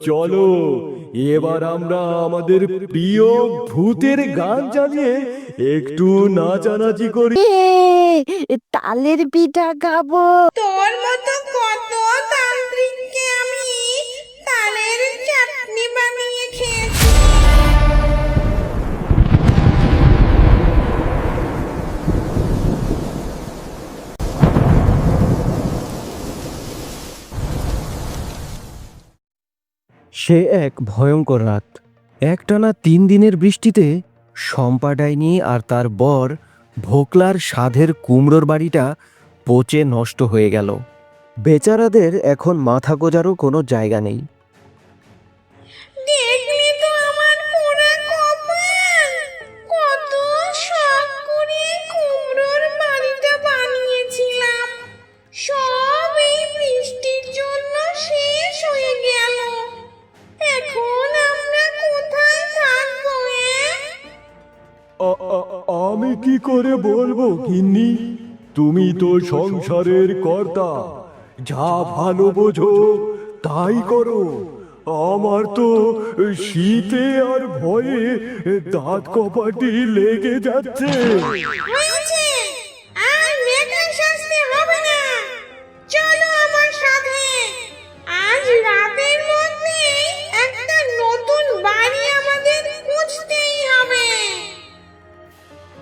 চলো এবার আমরা আমাদের প্রিয় ভূতের গান চালিয়ে একটু নাচানাচি করি। এ, তালের পিঠা খাব। তোর মতো সে এক ভয়ঙ্কর রাত। একটানা তিন দিনের বৃষ্টিতে শম্পা ডাইনি আর তার বর ভোকলার সাধের কুমড়োর বাড়িটা পচে নষ্ট হয়ে গেল। বেচারাদের এখন মাথা গোজারও কোনো জায়গা নেই। করে বলব গিন্নি? তুমি তো সংসারের কর্তা। যা ভালো বোঝো তাই করো। আমার তো শীতে আর ভয়ে দাঁত কপাটি লেগে যাচ্ছে।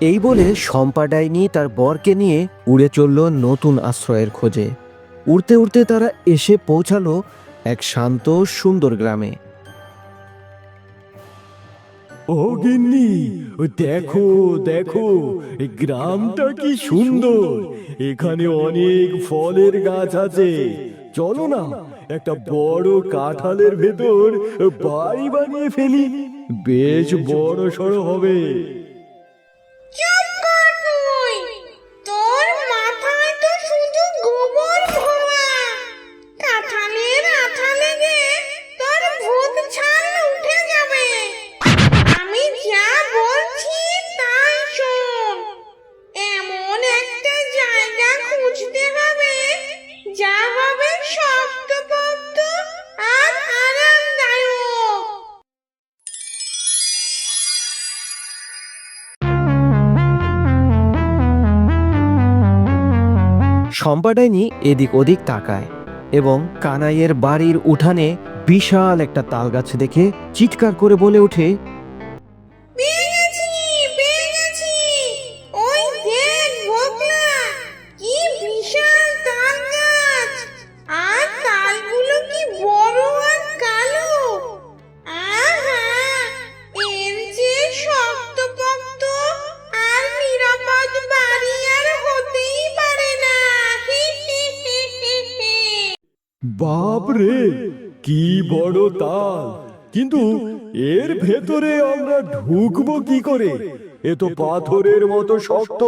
এই বলে শম্পা ডাইনি তার বরকে নিয়ে উড়ে চলল নতুন আশ্রয়ের খোঁজে। উড়তে উড়তে তারা এসে পৌঁছালো এক শান্ত, সুন্দর গ্রামে। ও গিন্নি, দেখো দেখো গ্রামটা কি সুন্দর। এখানে অনেক ফলের গাছ আছে। চলো না, একটা বড় কাঁঠালের ভেতর বাড়ি বানিয়ে ফেলি। বেশ বড় সড়ো হবে। শম্পা ডাইনি এদিক ওদিক তাকায় এবং কানাইয়ের বাড়ির উঠানে বিশাল একটা তালগাছ দেখে চিৎকার করে বলে ওঠে বাপ রে কি বড় তাল। কিন্তু এর ভেতরে আমরা ঢুকবো কি করে? এ তো পাথরের মতো শক্ত।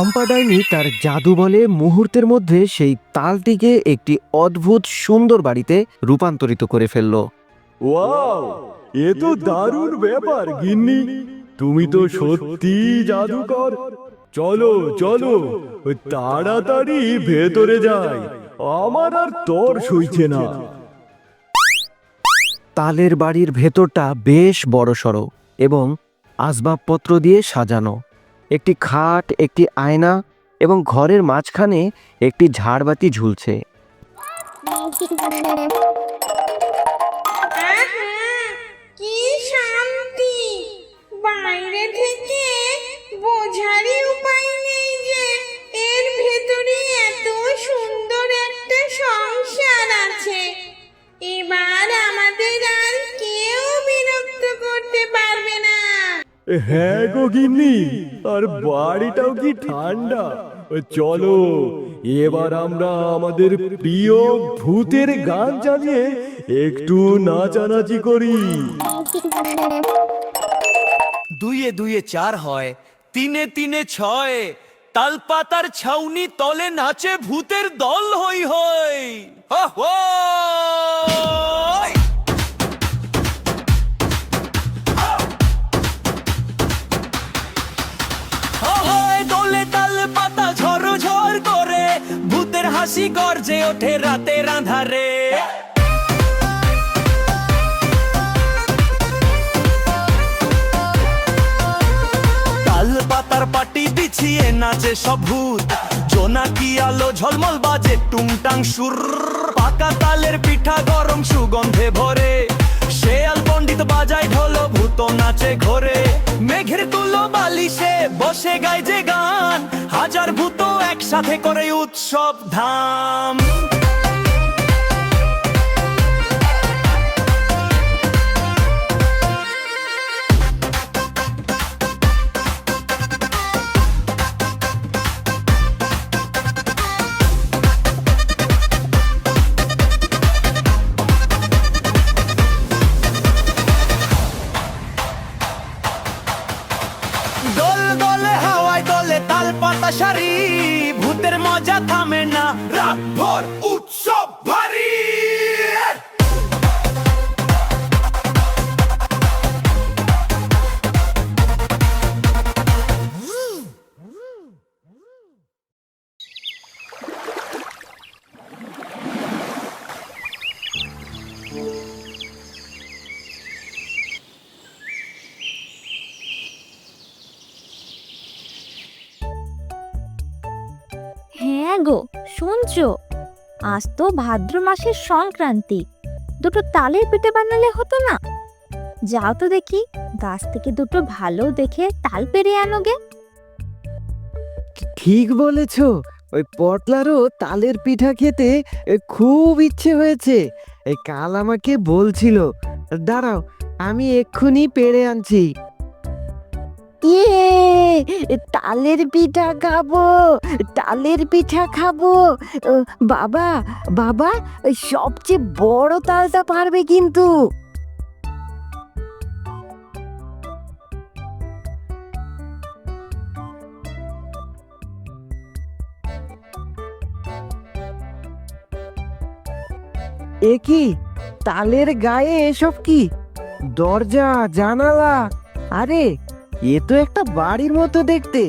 শম্পা ডাইনি তার জাদু বলে মুহূর্তের মধ্যে সেই তালটিকে একটি অদ্ভুত সুন্দর বাড়িতে রূপান্তরিত করে ফেলল। ওয়াও এ তো দারুণ ব্যাপার গিন্নি। তুমি তো সত্যি জাদুকর। চলো চলো তাড়াতাড়ি ভেতরে যাই। আমার আর তর সইছে না। তালের বাড়ির ভেতরটা বেশ বড়সড় এবং আসবাবপত্র দিয়ে সাজানো। একটি খাট, একটি আয়না এবং ঘরের মাঝখানে একটি ঝাড়বাতি ঝুলছে। বাইরে থেকে এর ভেতরে এত সুন্দর একটা সংসার আছে। এবার হ্যাঁ গো গিন্নি, আর বাড়িটাও কি ঠান্ডা? চলো, এবার আমরা আমাদের প্রিয় ভূতের গান চালিয়ে একটু নাচানাচি করি। দুইয়ে দুইয়ে চার হয়, তিনে তিনে ছয়, তালপাতার ছাউনি তলে নাচে ভূতের দল হই হই। হো! হাসি গর্জে ওঠে রাতের আধারে তাল পাতার পাটি বিছিয়ে নাচে জোনাকি আলো ঝলমল বাজে, টুংটাং সুর। পাকা তালের পিঠা গরম সুগন্ধে ভরে। শেয়াল পণ্ডিত বাজায় ঢোলো, ভূত নাচে ঘোরে। মেঘের তুলো বালিশে বসে গায় যে গান, হাজার ভূত একসাথে করে উৎসব ধাম। ভূতের মজা থামে না। রাত ভর উৎসব ভারী। শুনছো? আজ তো ভাদ্র মাসের সংক্রান্তি। দুটো তালের পিঠে বানালে হতো না? যাও তো দেখি, গাছ থেকে দুটো ভালো দেখে তাল পেরে আনো গে। ঠিক বলেছ। ওই পটলারও তালের পিঠা খেতে খুব ইচ্ছে হয়েছে। কাল আমাকে বলছিল, দাঁড়াও, আমি এক্ষুনি পেড়ে আনছি। তালের পিঠা খাব, তালের পিঠা খাব। বাবা বাবা সবচেয়ে বড় তালটা পারবে কিন্তু। এ কি, তালের গায়ে এসব কি? দরজা, জানালা? আরে এ তো একটা বাড়ির মতো দেখতে।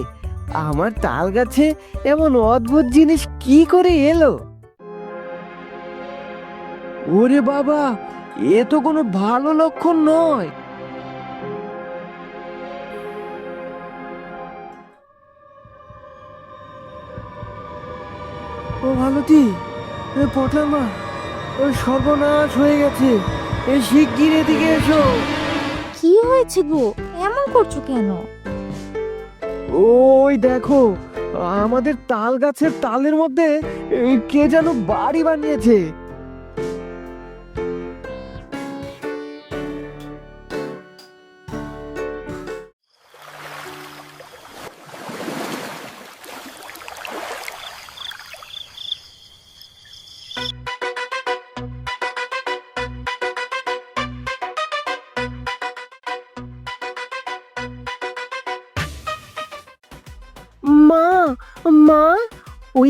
আমার তাল গাছে এমন অদ্ভুত জিনিস কি করে এলো? ওরে বাবা, এ তো কোনো ভালো লক্ষণ নয়। ও ভালোতি পটলার মা ওই সর্বনাশ হয়ে গেছে। এই শিগগির এদিকে এসো। কি হয়েছে গো? করছ কেন? ওই দেখো আমাদের তাল গাছের তালের মধ্যে কে যেন বাড়ি বানিয়েছে।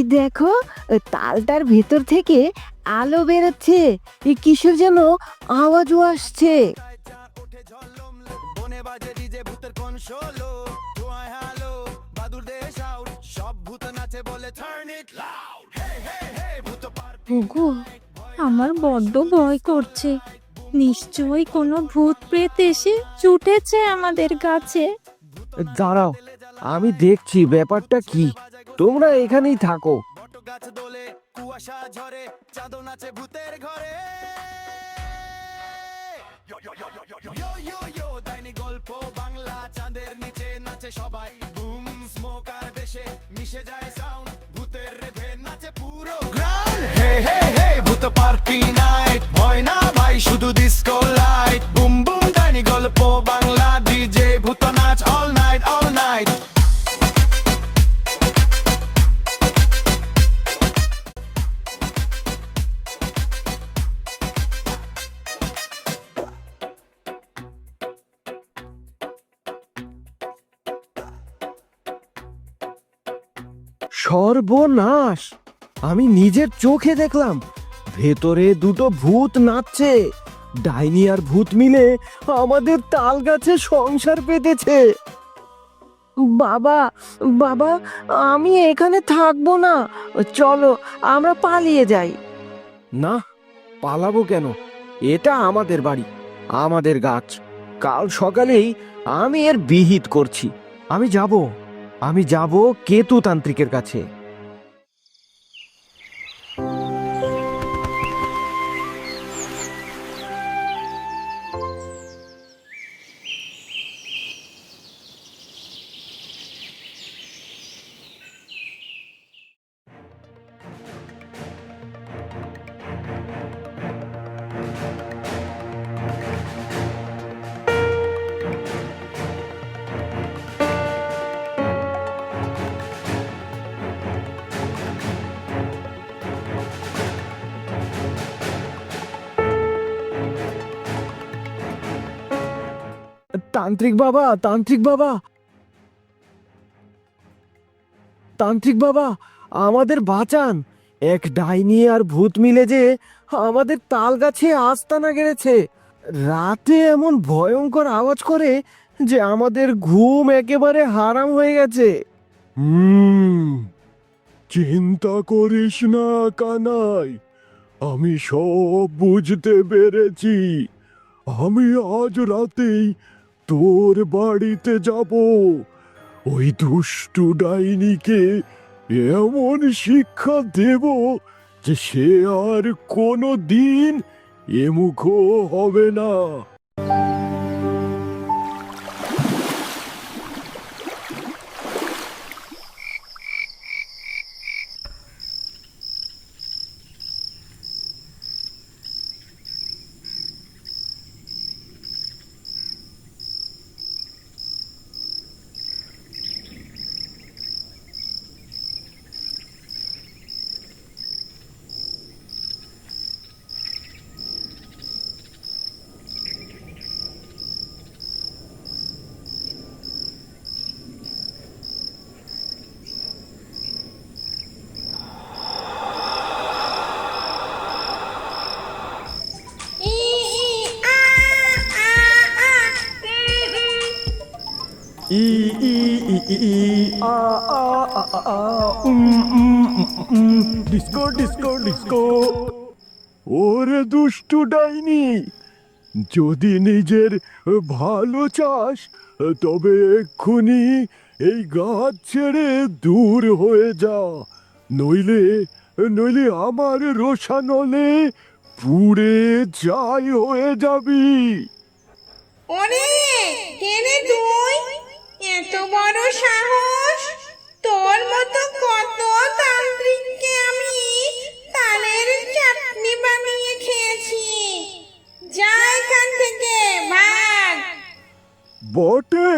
ওই দেখো তালটার ভেতর থেকে আলো বেরোচ্ছে। এই কিসের যেন আওয়াজও আসছে। আমার বড্ড ভয় করছে। নিশ্চয়ই কোনো ভূত প্রেত এসে চুটেছে আমাদের গাছে দাঁড়াও আমি দেখছি ব্যাপারটা কি। তোমরা এখানেই থাকো। বট গাছ দোলে কুয়াশা ঝরে চাঁদো নাচে ভূতের ঘরে। ইয়ো ইয়ো ইয়ো দাইনি গল্প বাংলা চাঁদের নিচে নাচে সবাই। বুম স্মোকার দেশে মিশে যায় সাউন্ড ভূতের রেভে নাচে পুরো। গ্রাউন্ড হে হে হে ভূত পার্টি নাইট ভয় না ভাই শুধু সর্বনাশ! আমি নিজের চোখে দেখলাম ভেতরে দুটো ভূত নাচছে। ডাইনি আর ভূত মিলে আমাদের তাল গাছে সংসার পেতেছে। বাবা বাবা আমি এখানে থাকব না। চলো আমরা পালিয়ে যাই। না পালাবো কেন? এটা আমাদের বাড়ি আমাদের গাছ। কাল সকালেই আমি এর বিহিত করছি। আমি যাব। আমি যাব কেতু তান্ত্রিকের কাছে। তান্ত্রিক বাবা তান্ত্রিক বাবা। তান্ত্রিক বাবা, আমাদের বাঁচান। এক ডাইনি আর ভূত মিলে যে আমাদের তাল গাছে আস্তানা গেড়েছে। রাতে এমন ভয়ঙ্কর আওয়াজ করে যে আমাদের ঘুম একেবারে হারাম হয়ে গেছে। চিন্তা করিস না, কানাই। আমি সব বুঝতে পেরেছি। আমি আজ রাতেই তোর বাড়িতে যাব। ওই দুষ্টু ডাইনিকে এমন শিক্ষা দেব যে সে আর কোনো দিন এমুখ হবে না ই ই আ আ আ উম, উম। ই ই ই ই আ আ আ আ ডিস্কো ডিস্কো ডিস্কো। ওরে দুষ্টু ডাইনি, যদি নিজের ভালো চাস, তবে এক্ষুনি এই গাছ ছেড়ে দূর হয়ে যা। নইলে নইলে আমার রোশানলে পুড়ে যাই হয়ে যাবি। ওরে কে তুই। এত বড় সাহস? তোর মতো কত তান্ত্রিককে আমি তালের চাটনি বানিয়ে খেয়েছি। যা এখান থেকে, ভাগ। বটে,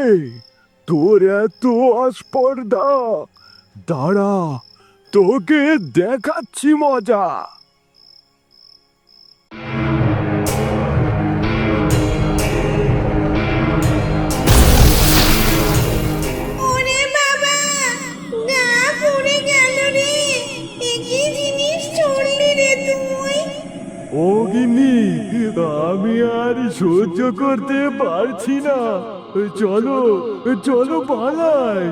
তোর এত আস্পর্ধা। দাঁড়া, তোকে দেখাচ্ছি মজা। সহ্য করতে পারছি না। চলো চলো পালাই।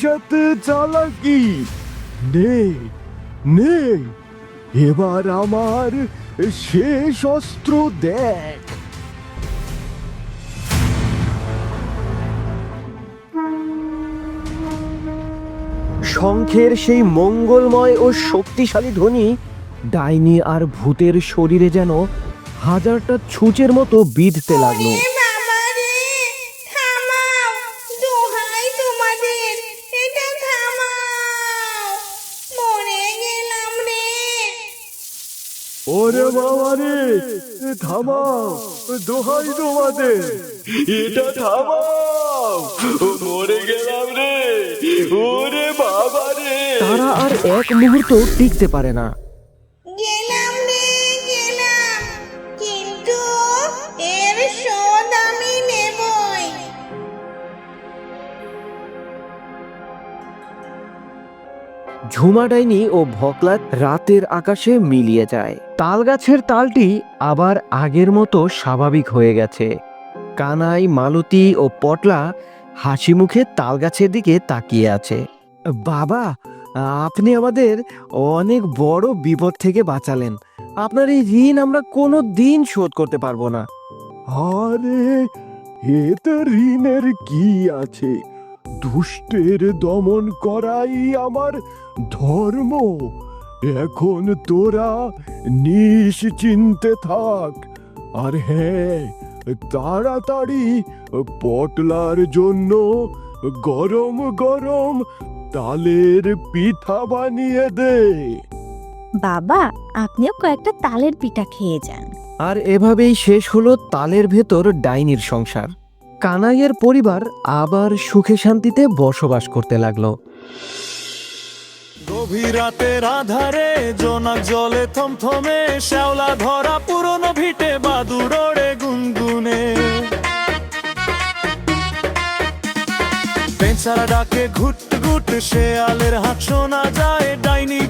সাথে চালাকি নে নে এবার আমার শেষ অস্ত্র দেখ। শঙ্খের সেই মঙ্গলময় ও শক্তিশালী ধ্বনি ডাইনি আর ভূতের শরীরে যেন হাজারটা ছুঁচের মতো বিঁধতে লাগল এ বাবা রে থামাও দোহাই তোমাদের এটা থামাও মরে গেলাম রে ওরে বাবা রে থামাও দোহাই তোমাদের। এটা থামাও মরে গেলাম রে ওরে বাবা রে তারা আর এক মুহূর্ত টিকতে পারে না। ঝুমা ডাইনি ও ভকলা রাতের আকাশে মিলিয়ে যায়। তাল গাছের তালটি আবার আগের মতো স্বাভাবিক হয়ে গেছে। কানাই, মালতী ও পটলা হাসি মুখে তাল গাছের দিকে তাকিয়ে আছে। বাবা, আপনি আমাদের অনেক বড় বিপদ থেকে বাঁচালেন। আপনার এই ঋণ আমরা কোনো দিন শোধ করতে পারব না। আরে এতে ঋণের কি আছে? দুষ্টের দমন করাই আমার ধর্ম। এখন তোরা নিশ্চিন্তে থাক। আর হ্যাঁ তাড়াতাড়ি পটলার জন্য গরম গরম তালের পিঠা বানিয়ে দে। বাবা আপনিও কয়েকটা তালের পিঠা খেয়ে যান। আর এভাবেই শেষ হলো তালের ভেতর ডাইনির সংসার। কানাইয়ের পরিবার আবার সুখে শান্তিতে বসবাস করতে লাগল। গভীর আধারে জোনাক জলে থমথমে, শ্যাওলা ধরা পুরনো ভিটে বাদুর ওড়ে গুনগুনে। পেঁচারা ডাকে ঘুট ঘুট শেয়ালের হাত শোনা যায়, ডাইনি